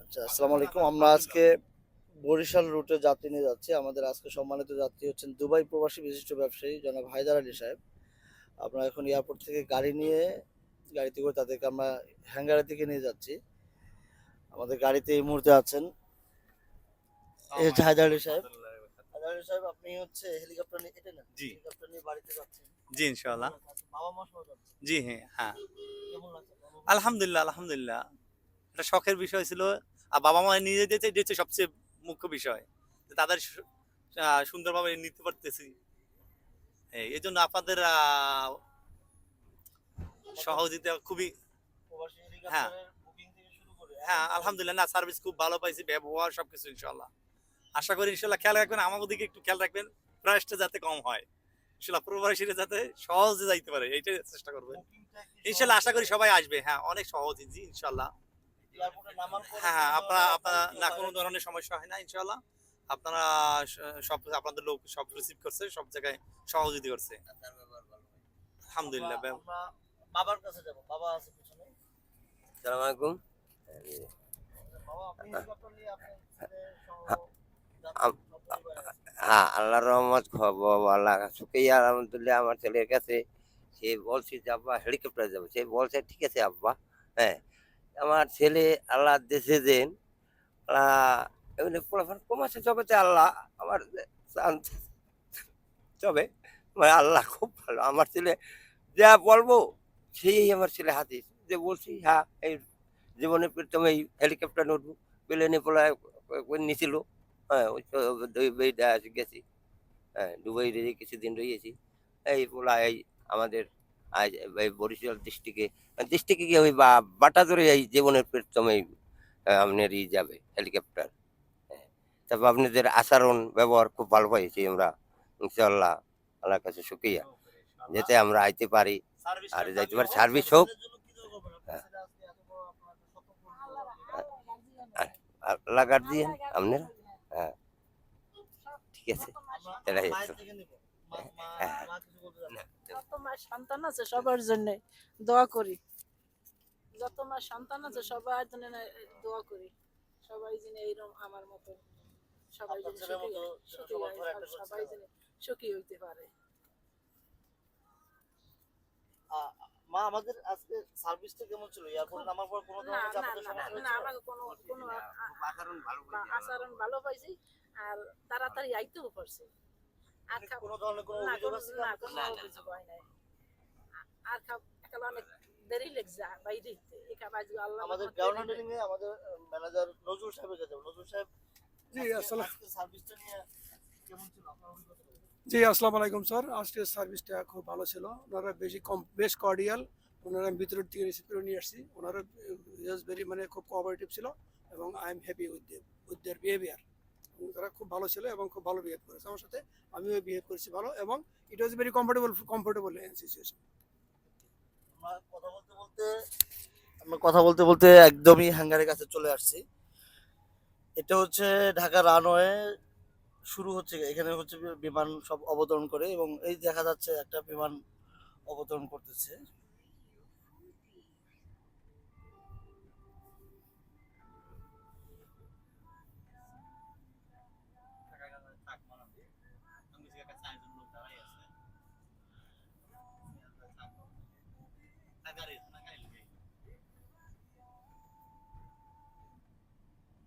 আচ্ছা আসসালামু আলাইকুম। আমরা আজকে বরিশাল রুটে যাত্রী নিয়ে যাচ্ছি। আমাদের আজকে সম্মানিত যাত্রী হচ্ছেন দুবাই প্রবাসী বিশিষ্ট ব্যবসায়ী জনাব হায়দার আলী সাহেব। আমরা এখন এয়ারপোর্ট থেকে গাড়ি নিয়ে গাড়িতে করে তাদেরকে আমরা হ্যাঙ্গারের দিকে নিয়ে যাচ্ছি। আমাদের গাড়িতে এই মুহূর্তে আছেন হায়দার আলী সাহেব। হায়দার আলী সাহেব আপনি হচ্ছে হেলিকপ্টার নিয়ে এটা না জি। হেলিকপ্টার নিয়ে বাড়িতে যাচ্ছেন? জি ইনশাআল্লাহ। বাবা মা সহ যাচ্ছেন? জি হ্যাঁ হ্যাঁ? আলহামদুলিল্লাহ আলহামদুলিল্লাহ। একটা শখের বিষয় ছিল। আর বাবা মা যেতে এটা হচ্ছে সবচেয়ে মুখ্য বিষয়। তাদের সুন্দরভাবে নিতে পারতেছি। এই জন্য আপনাদের সহযোগিতা খুবই হ্যাঁ। হ্যাঁ আলহামদুলিল্লাহ না সার্ভিস খুব ভালো পাইছি ব্যবহার সবকিছু ইনশাল্লাহ আশা করি ইনশাল্লাহ খেয়াল রাখবেন আমার দিকে একটু খেয়াল রাখবেন প্রাইসটা যাতে কম হয়। ইনশাল্লাহ প্রবাসীরা যাতে সহজে যাইতে পারে এইটাই চেষ্টা করবেন। ইনশাল্লাহ আশা করি সবাই আসবে হ্যাঁ অনেক সহজ জি ইনশাল্লাহ হ্যাঁ হ্যাঁ আপনারা ধরনের না কোনো ধরনের সমস্যা হয় না ইনশাল্লাহ আপনারা সব সাথে লোক সব রিসিভ করছে সব জায়গায় সহযোগিতা করছে। আলহামদুলিল্লাহ বাবার কাছে যাব বাবা আছে পিছনে। সালাম আলাইকুম। আপনার আছেন। হ্যাঁ আল্লাহর রহমত খবর আল্লাহ শুক্রিয়া আলহামদুলিল্লাহ আমার ছেলের কাছে সে বলছে যে আব্বা হেলিকপ্টার যাব। সে বলছে ঠিক আছে আব্বা। হ্যাঁ আমার ছেলে আল্লাহ দেশে দেন। এমনি পোলাফান কমাছে জগতে আল্লাহ আমার তবে মানে আল্লাহ খুব ভালো। আমার ছেলে যা বলব সেই আমার ছেলে হাতিস যে বলছি হ্যাঁ এই জীবনে প্রথমে এই হেলিকপ্টার উঠবো প্লেনে পোলায় নিছিল হ্যাঁ তো গেছি হ্যাঁ দুবাই কিছুদিন রয়েছি, এই পোলা এই আমাদের বরিশাল ডিস্ট্রিক্টে ডিস্ট্রিক্টে গিয়ে ওই বা- বাটা ধরে এই জীবনের প্রথম আপনার ই যাবে হেলিকপ্টার হ্যাঁ। তারপর আপনাদের আচরণ ব্যবহার খুব ভালো পাইছি আমরা ইনশাল্লাহ আল্লাহর কাছে শুক্রিয়া। যাতে আমরা আইতে পারি আর যাইতে পারি সার্ভিস হোক। হ্যাঁ। আল্লাহ গার্জিয়ান আপনারা। হ্যাঁ। ঠিক আছে। মা- হ্যাঁ। মা? যত সন্তান আছে সবার জন্য দোয়া করি। যত মার সন্তান আছে সবার জন্য দোয়া করি। সবাই যেন এইরকম আমার মতো সবাই যেন সুখী সবাই যেন সুখী হইতে পারে। মা আমাদের আজকে সার্ভিসটা কেমন ছিল? এয়ারপোর্টে নামার পর কোনো ধরনের না সমস্যা না আমাকে কোনো কোনো আচরণ ভালো আচরণ ভালো পাইছি আর তাড়াতাড়ি আইতেও পারছি। আর এমনি খা- কোনো ধরনের কোনো না অভিযোগ আছে না কোনো অভিযোগ হয় নাই। আর খা- একালে অনেক দেরি লেগছে বাইরে একা বাইরে আল্লাহ আমাদের গ্রাউন্ড হ্যান্ডলিং এ আমাদের ম্যানেজার নজরুল সাহেবের কাছে যাব। নজরুল সাহেব জি আসসালাম সার্ভিসটা নিয়ে কেমন ছিল? আপনার জি আসসালামু আলাইকুম স্যার। আজকের সার্ভিসটা খুব ভালো ছিল। ওনারা বেশি কম বেশ কর্ডিয়াল ওনারা আমি ভিতরের থেকে রিসিভ করে নিয়ে আসছি। ওনারা ইজ ভেরি মানে খুব কোঅপারেটিভ ছিল এবং I am happy with with their behaviour তারা খুব ভালো ছিল এবং খুব ভালো বিহেভ করেছে। আমার সাথে আমিও বিহেভ করেছি ভালো এবং it was very comfortable comfortable situation কথা বলতে বলতে, আমরা কথা বলতে বলতে একদমই হ্যাঙ্গারের কাছে চলে আসছি। এটা হচ্ছে ঢাকা রানওয়ে শুরু হচ্ছে, এখানে হচ্ছে বিমান সব অবতরণ করে এবং এই দেখা যাচ্ছে একটা বিমান অবতরণ করতেছে।